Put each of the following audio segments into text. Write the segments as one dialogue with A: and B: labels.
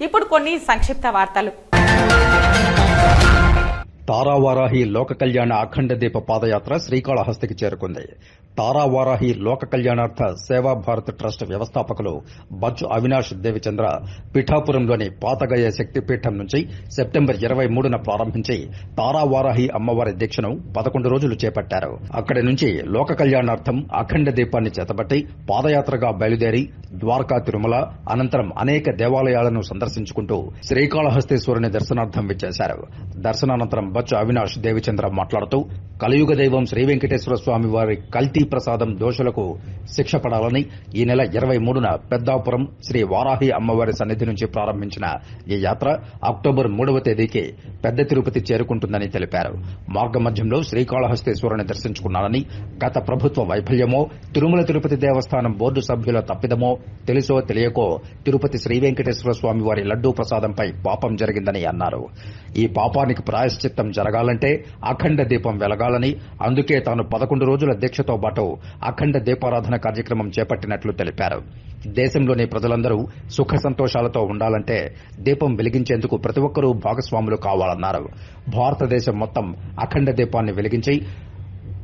A: ఇప్పుడు కొన్ని సంక్షిప్త వార్తలు.
B: తారావారాహి లోక కళ్యాణ అఖండ దీప పాదయాత్ర శ్రీకాళహస్తికి చేరుకుంది. తారావారాహి లోక కళ్యాణార్థ సేవా భారత్ ట్రస్ట్ వ్యవస్థాపకులు బచ్చు అవినాష్ దేవిచంద్ర పిఠాపురంలోని పాతగయ శక్తిపీఠం నుంచి సెప్టెంబర్ ఇరవై మూడున ప్రారంభించి తారావారాహి అమ్మవారి దీక్షను పదకొండు రోజులు చేపట్టారు. అక్కడి నుంచి లోక కళ్యాణార్థం అఖండ దీపాన్ని చేతబట్టి పాదయాత్రగా బయలుదేరి ద్వారకా తిరుమల అనంతరం అనేక దేవాలయాలను సందర్శించుకుంటూ శ్రీకాళహస్తీశ్వరుని దర్శనార్థం విచ్చేశారు. దర్శనానంతరం బచ్చు అవినాష్ దేవిచంద్ర మాట్లాడుతూ కలియుగ దైవం శ్రీ వెంకటేశ్వర స్వామి వారి కల్తీ ప్రసాదం దోషులకు శిక్ష పడాలని ఈ నెల ఇరవై మూడున పెద్దాపురం శ్రీ వారాహి అమ్మవారి సన్నిధి నుంచి ప్రారంభించిన ఈ యాత్ర అక్టోబర్ మూడవ తేదీకి పెద్ద తిరుపతి చేరుకుంటుందని తెలిపారు. మార్గమధ్యంలో శ్రీకాళహస్తేశ్వరుని దర్శించుకున్నారని గత ప్రభుత్వ వైఫల్యమో తిరుమల తిరుపతి దేవస్థానం బోర్డు సభ్యుల తప్పిదమో తెలుసో తెలియకో తిరుపతి శ్రీ వెంకటేశ్వర స్వామి వారి లడ్డూ ప్రసాదంపై పాపం జరిగిందని అన్నారు. ఈ పాపానికి ప్రాయశ్చిత్తం జరగాలంటే అఖండ దీపం వెలగాలి. వెలగాలని అందుకే తాను పదకొండు రోజుల దీక్షతో పాటు అఖండ దీపారాధన కార్యక్రమం చేపట్టినట్లు తెలిపారు. దేశంలోని ప్రజలందరూ సుఖ సంతోషాలతో ఉండాలంటే దీపం వెలిగించేందుకు ప్రతి ఒక్కరూ భాగస్వాములు కావాలన్నారు. భారతదేశం మొత్తం అఖండ దీపాన్ని వెలిగించి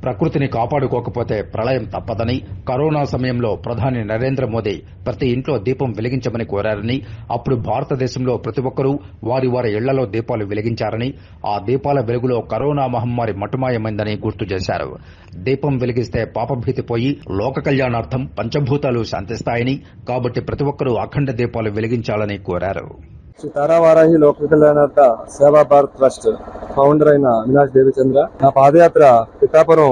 B: ప్రకృతిని కాపాడుకోకపోతే ప్రళయం తప్పదని కరోనా సమయంలో ప్రధాని నరేంద్ర మోదీ ప్రతి ఇంట్లో దీపం వెలిగించమని కోరారని అప్పుడు భారతదేశంలో ప్రతి ఒక్కరూ వారి వారి ఇళ్ళలో దీపాలు వెలిగించారని ఆ దీపాల వెలుగులో కరోనా మహమ్మారి మటుమాయమైందని గుర్తు చేశారు. దీపం వెలిగిస్తే పాపభీతి పోయి లోక కళ్యాణార్థం పంచభూతాలు శాంతిస్తాయని కాబట్టి ప్రతి ఒక్కరూ అఖండ దీపాలు వెలిగించాలని కోరారు.
C: శ్రీ తారావారాహి లోక కళ్యాణార్థ సేవా భారత్ ట్రస్ట్ ఫౌండర్ అయిన అవినాష్ దేవిచంద్ర. నా పాదయాత్ర పిఠాపురం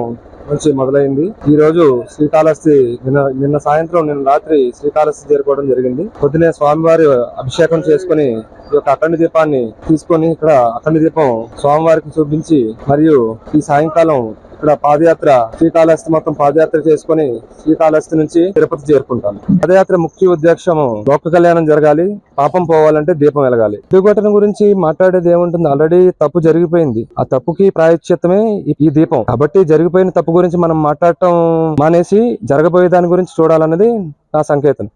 C: నుంచి మొదలైంది. ఈ రోజు శ్రీకాళహస్తి నిన్న నిన్న సాయంత్రం నిన్న రాత్రి శ్రీకాళహస్తి చేరుకోవడం జరిగింది. పొద్దునే స్వామివారి అభిషేకం చేసుకుని ఈ యొక్క అఖండ దీపాన్ని తీసుకొని ఇక్కడ అఖండ దీపం స్వామివారికి చూపించి మరియు ఈ సాయంకాలం ఇక్కడ పాదయాత్ర శ్రీకాళహస్తి మొత్తం పాదయాత్ర చేసుకుని శ్రీకాళహస్తి నుంచి తిరుపతి చేరుకుంటాను. పాదయాత్ర ముఖ్య ఉద్దేశం లోక కళ్యాణం జరగాలి పాపం పోవాలంటే దీపం వెలగాలి. దుర్ఘటన గురించి మాట్లాడేది ఏముంటుంది? ఆల్రెడీ తప్పు జరిగిపోయింది. ఆ తప్పుకి ప్రాయశ్చిత్తమే ఈ- ఈ దీపం. కాబట్టి జరిగిపోయిన తప్పు గురించి మనం మాట్లాడటం మానేసి జరగబోయే దాని గురించి చూడాలన్నది నా సంకేతం.